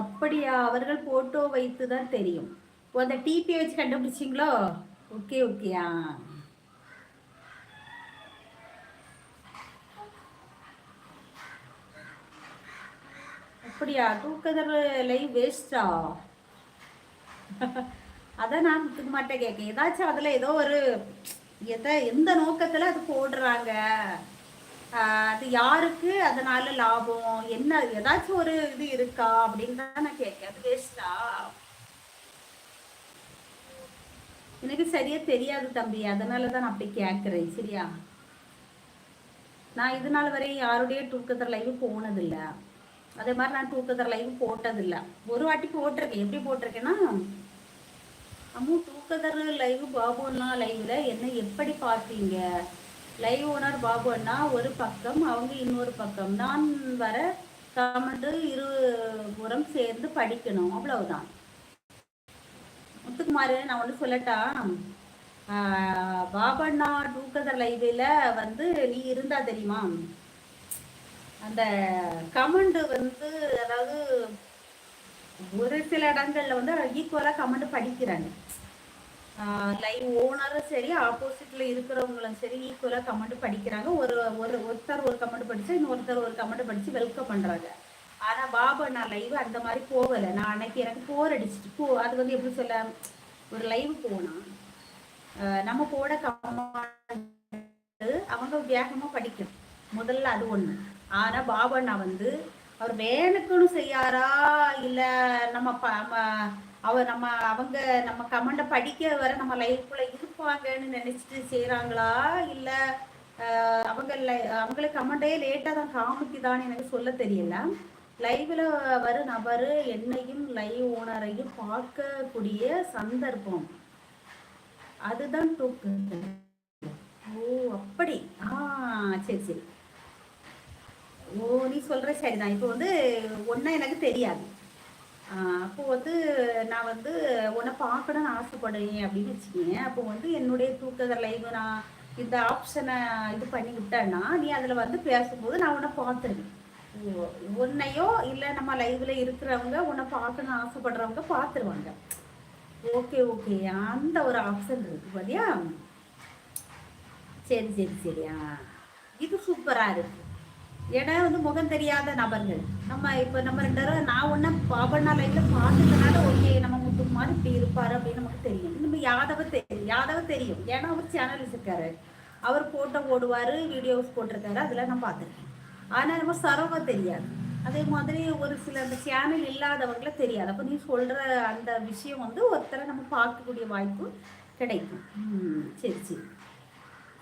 அப்படியா? அவர்கள் போட்டோ வைத்து தான் தெரியும். ஓ அந்த டிபி வச்சு கண்டுபிடிச்சிங்களோ? ஓகே ஓகேயா அப்படியா? தூக்கதர் லைவ் வேஸ்டா அதான் நான் முத்துக்க மாட்டேன் கேட்க ஏதாச்சும் அதில் ஏதோ ஒரு எதை எந்த நோக்கத்தில் அது போடுறாங்க? அது யாருக்கு அதனால லாபம்? என்ன ஏதாச்சும் ஒரு இது இருக்கா? அப்படின்னு தான் நான் கேட்கேன் அது வேஸ்டா எனக்கு சரியா தெரியாது தம்பி. அதனால தான் நான் அப்படி கேட்குறேன். சரியா? நான் இது நாள் வரை யாருடைய தூக்கத்தர் லைவ் போனதில்லை. அதே மாதிரி நான் தூக்கத்தர் லைவ் போட்டதில்லை. ஒரு வாட்டி போட்டிருக்கேன். எப்படி போட்டிருக்கேன்னா அம்மு தூக்கதர் லைவ் பாபுன்னா அண்ணா லைவ்ல என்ன எப்படி பார்த்தீங்க? லைவ் ஓனர் பாபு அண்ணா ஒரு பக்கம் அவங்க இன்னொரு பக்கம். நான் வர கமெண்ட் உரம் சேர்ந்து படிக்கணும். அவ்வளவுதான். முத்துக்குமார் நான் ஒன்று சொல்லட்டா? பாபண்ணா டூக்கதர் லைவ்ல வந்து நீ இருந்தா தெரியுமா? அந்த கமெண்ட் வந்து அதாவது ஒரு சில இடங்கள்ல வந்து ஈக்குவலாக கமெண்ட் படிக்கிறாங்க. லைவ் ஓனரும் சரி ஆப்போசிட்ல இருக்கிறவங்களும் சரி ஈக்குவலாக கமெண்ட் படிக்கிறாங்க. ஒரு ஒரு ஒருத்தர் ஒரு கமெண்ட் படிச்சு இன்னொருத்தர் ஒரு கமெண்ட் படிச்சு வெல்கம் பண்றாங்க. ஆனா பாபா நான் லைவ் அந்த மாதிரி போகல. நான் அன்னைக்கு எனக்கு போர் அடிச்சுட்டு போ அது வந்து எப்படி சொல்ல ஒரு லைவ் போனா நம்ம போட கமெண்ட் அவங்க வேகமா படிக்கணும். முதல்ல அது ஒண்ணு. ஆனா பாபண்ணா வந்து அவர் வேணுக்குன்னு செய்யாரா இல்லை நம்ம அவ நம்ம அவங்க நம்ம கமெண்டை படிக்க வர நம்ம லைஃப்குள்ள இருப்பாங்கன்னு நினைச்சிட்டு செய்யறாங்களா இல்ல அவங்க அவங்களுக்கு கமெண்டே லேட்டா தான் காமிக்குதான்னு எனக்கு சொல்ல தெரியல. லைவ்ல வர நபர் என்னையும் லைவ் ஓனரையும் பார்க்கக்கூடிய சந்தர்ப்பம். அதுதான் தூக்கு. ஓ அப்படி. ஆ சரி சரி. ஓ நீ சொல்கிற சரிதான். இப்போ வந்து ஒன்றா எனக்கு தெரியாது. அப்போ வந்து நான் வந்து உன்னை பார்க்கணும்னு ஆசைப்படுறேன் அப்படின்னு வச்சுக்கோங்க. அப்போ வந்து என்னுடைய தூக்கத்தில் லைவ் நான் இந்த ஆப்ஷனை இது பண்ணி விட்டேன்னா நீ அதில் வந்து பேசும்போது நான் உன்னை பார்த்துருவேன். உன்னையோ இல்லை நம்ம லைவ்ல இருக்கிறவங்க உன்னை பார்க்கணும் ஆசைப்படுறவங்க பார்த்துருவாங்க. Okay okay. அந்த ஒரு ஆப்ஷன் இருக்கு பாத்தியா? சரி சரி சரியா இது சூப்பராக இருக்கு. ஏன்னா வந்து முகம் தெரியாத நபர்கள். நம்ம இப்போ நம்ம ரெண்டு தடவை நான் ஒன்றும் பாபண்ணா லைஃப்பில் பார்த்ததுனால ஓகே நம்ம முத்துக்குமார் இப்படி இருப்பார் அப்படின்னு நமக்கு தெரியும். நம்ம யாதவ தெரியும் யாதவ தெரியும். ஏன்னா அவர் சேனல் இருக்காரு அவர் ஃபோட்டோ போடுவார் வீடியோஸ் போட்டிருக்காரு அதெல்லாம் நான் பார்த்துருக்கேன். ஆனால் நம்ம சரவ தெரியாது. அதே மாதிரி ஒரு சில அந்த சேனல் இல்லாதவங்கள தெரியாது. அப்போ நீ சொல்கிற அந்த விஷயம் வந்து ஒருத்தரை நம்ம பார்க்கக்கூடிய வாய்ப்பு கிடைக்கும். சரி சரி.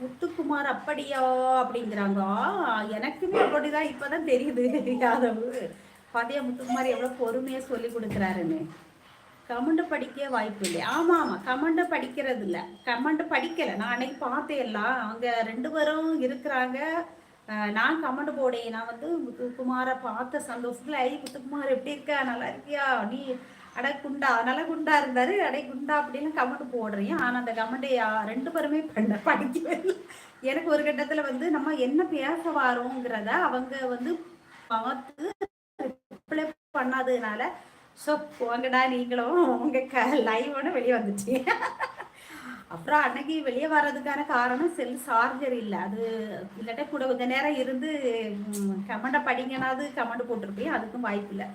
முத்துக்குமார் அப்படியா அப்படிங்கிறாங்க. எனக்குமே அப்படிதான் இப்பதான் தெரியுது. யாதவ் பாத்தியா முத்துக்குமார் எவ்வளவு பொறுமையா சொல்லி கொடுக்குறாருன்னு. கமெண்ட் படிக்க வாய்ப்பு இல்லை. ஆமா ஆமா கமெண்ட் படிக்கிறது இல்ல. கமெண்ட் படிக்கல. நான் அன்னைக்கு பார்த்தேன் எல்லாம். அவங்க ரெண்டு பேரும் இருக்கிறாங்க. நான் கமெண்ட் போடேன். நான் வந்து முத்துக்குமாரை பார்த்த சந்தோஷத்துல ஐ முத்துக்குமார் எப்படி இருக்கா? நல்லா இருக்கியா? நீ அடை குண்டா நல்லா குண்டா இருந்தாரு. அடை குண்டா அப்படின்னு கமெண்ட் போடுறீங்க. ஆனா அந்த கமெண்ட் ரெண்டு பேருமே பண்ண படிக்கவே எனக்கு ஒரு கட்டத்துல வந்து நம்ம என்ன பேச வரோங்கிறத அவங்க வந்து பார்த்து ரிப்ளை பண்ணாததுனால ஸோ போங்கடா நீங்களும் உங்க க லைவோட வெளியே வந்துட்டீங்க. அப்புறம் அன்னைக்கு வெளியே வர்றதுக்கான காரணம் செல் சார்ஜர் இல்லை. அது இல்லாட்டா கூட கொஞ்ச நேரம் இருந்து கமெண்டை படிங்கனாவது கமெண்ட் போட்டிருப்பேன். அதுக்கும் வாய்ப்பு இல்லை.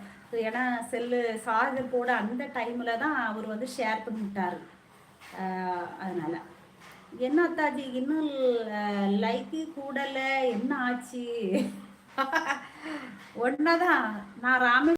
ஏன்னா செல்லு சார்ஜர் போட அந்த டைமில் தான் அவர் வந்து ஷேர் பண்ணிட்டார். அதனால். என்ன அத்தாஜி? இன்னும் லைக்கு கூடலை? என்ன ஆச்சு? ஒன்றா தான் நான் ராமே